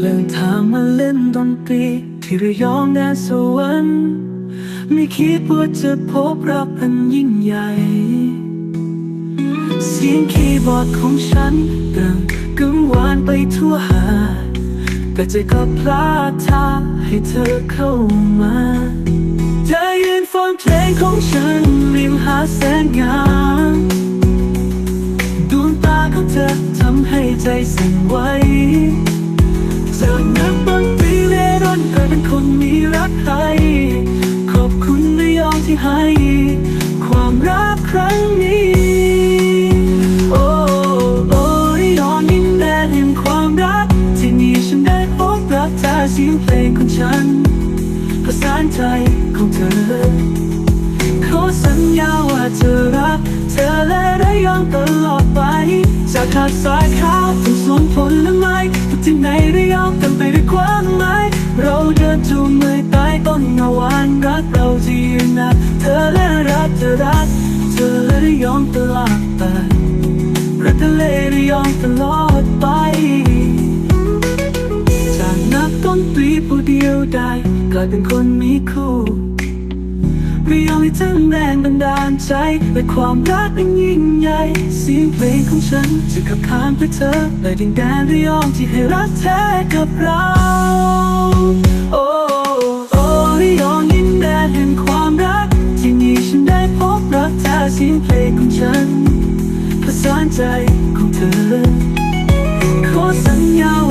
เลิกทางมาเล่นดนตรีที่ระยองแดนสวรรค์ไม่คิดว่าจะพบรักอันยิ่งใหญ่ เสียงคีย์บอร์ดของฉันดังกังวานไปทั่วหา แต่ใจก็พลาดท่าให้เธอเข้ามาเธอยืนฟังเพลงของฉันริมหาแสนงามดวงตาของเธอทำให้ใจสั่นไหว ยอมที่ให้ความรักครั้งนี้ โอ้โอ้ยองดินแดนแห่งความรัก ที่นี่ฉันได้พบรักเธอเสียงเพลงของฉันประสานใจของเธอขอสัญญาว่าจะรัก เธอและระยองตลอดไป จากหาดทรายขาวถึงสวนผลไม้ทุกที่ในระยองเต็มไปด้วยความหมายเราเดินจู ทะเลระยองตลอดไป จากนักดนตรีผู้เดียวได้กลายเป็นคนมีคู่เรียงให้ทั้งแรงบันดาลใจและความรักอันยิ่งใหญ่เสียงเพลงของฉันจะขับขานไปเธอไปดินแดนระยองที่ให้รักแท้กับเราโอ้โอ้ระยองดินแดนแห่งความรักที่นี่ฉันได้พบรักแท้เสียงเพลงของฉัน สานใจของเธอ ขอสัญญา